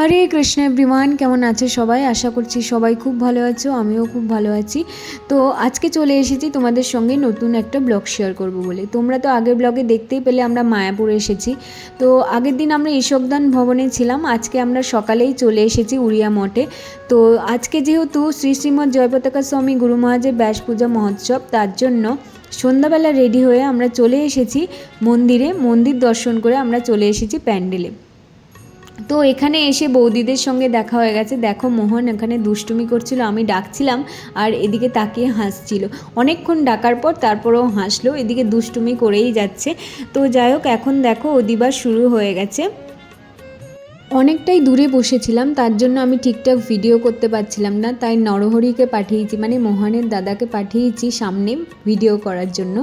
হরে Krishna everyone কেমন আছে সবাই? আশা করছি সবাই খুব ভালো আছো, আমিও খুব ভালো আছি। তো আজকে চলে এসেছি তোমাদের সঙ্গে নতুন একটা ব্লগ শেয়ার করব বলে। তোমরা তো আগের ব্লগে দেখতেই পেলে আমরা মায়াপুর এসেছি। তো আগের দিন আমরা ঈশকদান ভবনে ছিলাম, আজকে আমরা সকালেই চলে এসেছি উড়িয়া মঠে। তো আজকে যেহেতু শ্রী শ্রীমৎ জয়পতাকা স্বামী গুরু মহারাজের ব্যাস পূজা মহোৎসব, তার জন্য সন্ধ্যাবেলা রেডি হয়ে আমরা চলে এসেছি মন্দিরে, মন্দির দর্শন করে আমরা চলে এসেছি প্যান্ডেলে। তো এখানে এসে বৌদিদের সঙ্গে দেখা হয়ে গেছে। দেখো মোহন এখানে দুষ্টুমি করছিল, আমি ডাকছিলাম আর এদিকে তাকিয়ে হাসছিল। অনেকক্ষণ ডাকার পর তারপরেও হাসলো, এদিকে দুষ্টুমি করেই যাচ্ছে। তো যাই হোক, এখন দেখো অদিবার শুরু হয়ে গেছে। অনেকটাই দূরে বসেছিলাম, তার জন্য আমি ঠিকঠাক ভিডিও করতে পারছিলাম না। তাই নরহরিকে পাঠিয়েছি মানে মোহনের দাদাকে পাঠিয়েছি সামনে ভিডিও করার জন্য।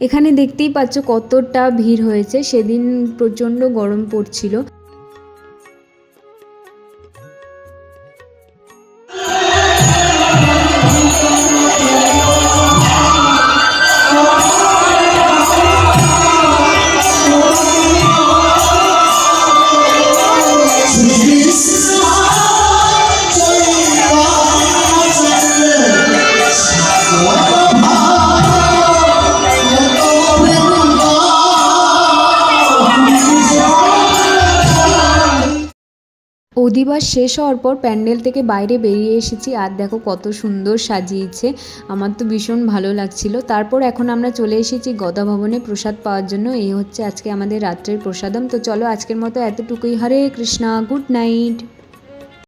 এখানে দেখতেই পাচ্ছ কতটা ভিড় হয়েছে। সেদিন প্রচণ্ড গরম পড়ছিল। অধিবাস শেষ হওয়ার পর প্যান্ডেল থেকে বাইরে বেরিয়ে এসেছি। আর দেখো কত সুন্দর সাজিয়েছে। আমার তো ভীষণ ভালো লাগছিল। তারপর এখন আমরা চলে এসেছি গদা ভবনে প্রসাদ পাওয়ার জন্য। এই হচ্ছে আজকে আমাদের রাত্রের প্রসাদম। তো চলো আজকের মতো এতটুকুই। Hare Krishna, good night.